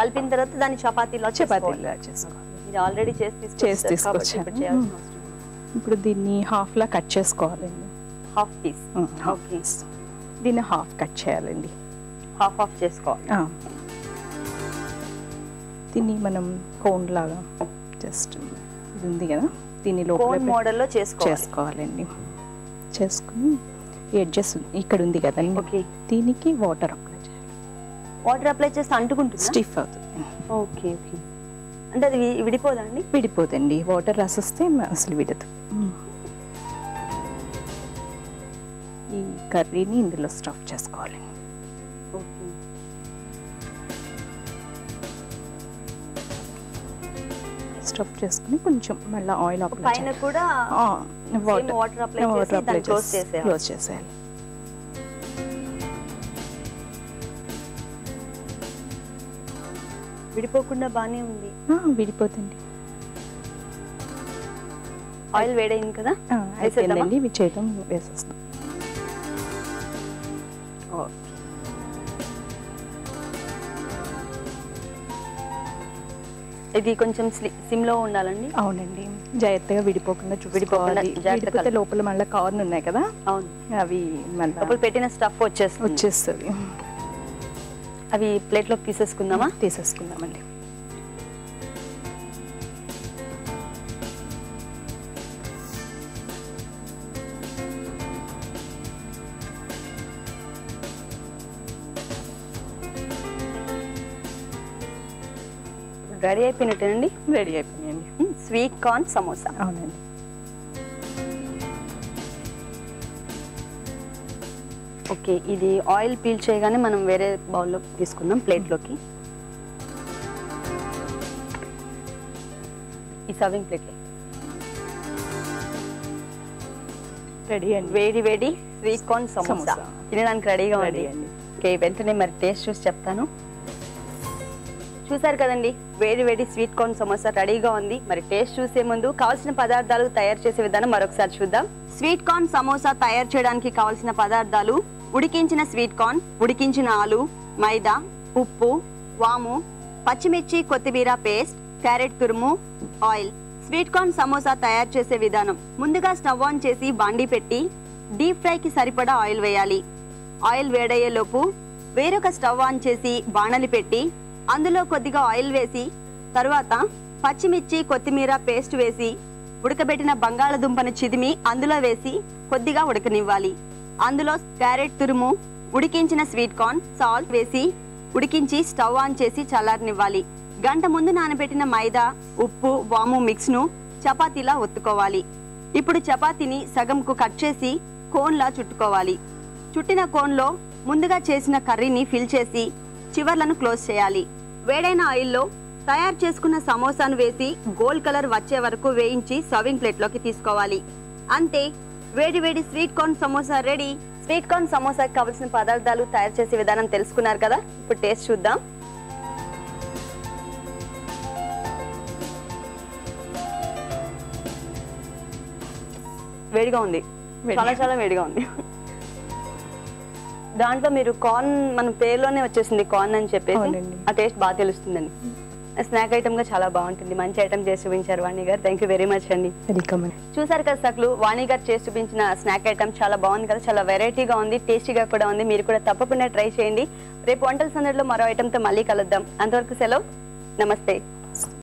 కలిపిన తర్వాత దాన్ని చపాతీలో చపాతీలా చేసుకోవాలి. ఆల్రెడీ చేసి చేసి తీసుకొచ్చాను. ఇప్పుడు దీన్ని హాఫ్లా కట్ చేసుకోవాలండి. Half piece. Half piece. దీన్ని హాఫ్ కట్ చేయాలండి. హాఫ్ ఆఫ్ చేసుకోవాలి. దీన్ని మనం కోన్ లాగా జస్ట్ ఇది ఉంది కదా? దీని లోపల మోడల్లో చేసుకోవాలి. చేసుకోవాలండి. చేసుకుని ఎడ్జెస్ ఇక్కడ ఉంది కదండి. దీనికి వాటర్ వాటర్ అప్లై చేస్తే అంటుకుంటుంది? స్టిఫ్ అవుతుంది. ఓకే ఓకే అంటే అది విడిపోదండి? విడిపోదండి. వాటర్ రాసిస్తే అసలు విడదు. ఈ కర్రీని ఇందులో స్టఫ్ చేసుకోవాలి. ఓకే స్టఫ్ చేసుకుని కొంచెం మళ్ళీ ఆయిల్ అప్లై పైన కూడా వాటర్. apply చేసి. క్లోజ్ చేసేయాలి. విడిపోకుండా బానే ఉంది. విడిపోతుంది. ఆయిల్ వేడైంది కదా? ఆ, వేసేద్దామా? అయిపోయిందండి. ఇవి చేయడం వేసేస్తాం. ఇది కొంచెం సిమ్లో ఉండాలండి. అవునండి. జాగ్రత్తగా విడిపోకుండా విడిపోతే లోపల మళ్ళీ కార్న్ ఉన్నాయి కదా? అవును. అవి మళ్ళీ లోపల పెట్టిన స్టఫ్ వచ్చేస్తుంది. వచ్చేస్తుంది. అవి ప్లేట్లోకి తీసేసుకుందామా? తీసేసుకుందామండి. రెడీ అయిపోయినట్టేనండి? రెడీ అయిపోయాయండి స్వీట్ కార్న్ సమోసా. అవునండి. ఓకే ఇది ఆయిల్ పీల్ చేయగానే మనం వేరే బౌల్లో తీసుకుందాం ప్లేట్లోకి. ఈ సర్వింగ్ ప్లేట్లో. రెడీ అండి. వేడి వేడి స్వీట్ కార్న్ సమోసా. తినడానికి రెడీగా ఉంది. ఓకే వెంటనే మరి టేస్ట్ చూసి చెప్తాను. చూసారు కదండి వేడి వేడి స్వీట్ కార్న్ సమోసా రెడీగా ఉంది. మరి టేస్ట్ చూసే ముందు కావాల్సిన పదార్థాలు తయారు చేసే విధానం మరొకసారి చూద్దాం. స్వీట్ కార్న్ సమోసా తయారు చేయడానికి కావాల్సిన పదార్థాలు ఉడికించిన స్వీట్ కార్న్ ఉడికించిన ఆలు మైదా ఉప్పు వాము పచ్చిమిర్చి కొత్తిమీర పేస్ట్ క్యారెట్ తురుము ఆయిల్. స్వీట్ కార్న్ సమోసా తయారు చేసే విధానం. ముందుగా స్టవ్ ఆన్ చేసి బాండి పెట్టి డీప్ ఫ్రైకి సరిపడా ఆయిల్ వేయాలి. ఆయిల్ వేడయ్యేలోపు వేరొక స్టవ్ ఆన్ చేసి బాణలి పెట్టి అందులో కొద్దిగా ఆయిల్ వేసి తరువాత పచ్చిమిర్చి కొత్తిమీర పేస్ట్ వేసి ఉడకబెట్టిన బంగాళదుంపను చిదిమి అందులో వేసి కొద్దిగా ఉడకనివ్వాలి. అందులో క్యారెట్ తురుము ఉడికించిన స్వీట్ కార్న్ సాల్ట్ వేసి ఉడికించి స్టవ్ ఆన్ చేసి చల్లారనివ్వాలి. గంట ముందు నానబెట్టిన మైదా ఉప్పు వాము మిక్స్ను చపాతీలా ఒత్తుకోవాలి. ఇప్పుడు చపాతీని సగంకు కట్ చేసి కోన్లా చుట్టుకోవాలి. చుట్టిన కోన్లో ముందుగా చేసిన కర్రీని ఫిల్ చేసి చివర్లను క్లోజ్ చేయాలి. వేడైన ఆయిల్లో తయారు చేసుకున్న సమోసాను వేసి గోల్డ్ కలర్ వచ్చే వరకు వేయించి సర్వింగ్ ప్లేట్లోకి తీసుకోవాలి. అంతే వేడి వేడి sweet corn samosa ready. Sweet corn సమోసాకి కావలసిన పదార్థాలు తయారు చేసే విధానం తెలుసుకున్నారు కదా? ఇప్పుడు టేస్ట్ చూద్దాం. వేడిగా ఉంది. చాలా చాలా వేడిగా ఉంది. దాంట్లో మీరు కార్న్ మన పేరులోనే వచ్చేసింది కార్న్ అని చెప్పేసి. ఆ టేస్ట్ బాగా తెలుస్తుందండి. స్నాక్ ఐటమ్గా చాలా బాగుంటుంది. మంచి ఐటమ్ చేసి చూపించారు వాణి గారు. థ్యాంక్ యూ వెరీ మచ్ అండి వెల్కమ్ చూసారు కదా సక్లు వాణి గారు చేసి చూపించిన స్నాక్ ఐటమ్ చాలా బాగుంది కదా చాలా వెరైటీగా ఉంది టేస్టీగా కూడా ఉంది. మీరు కూడా తప్పకుండా ట్రై చేయండి. రేపు వంటల సందడిలో మరో ఐటమ్తో మళ్ళీ కలుద్దాం. అంతవరకు సెలవు. నమస్తే.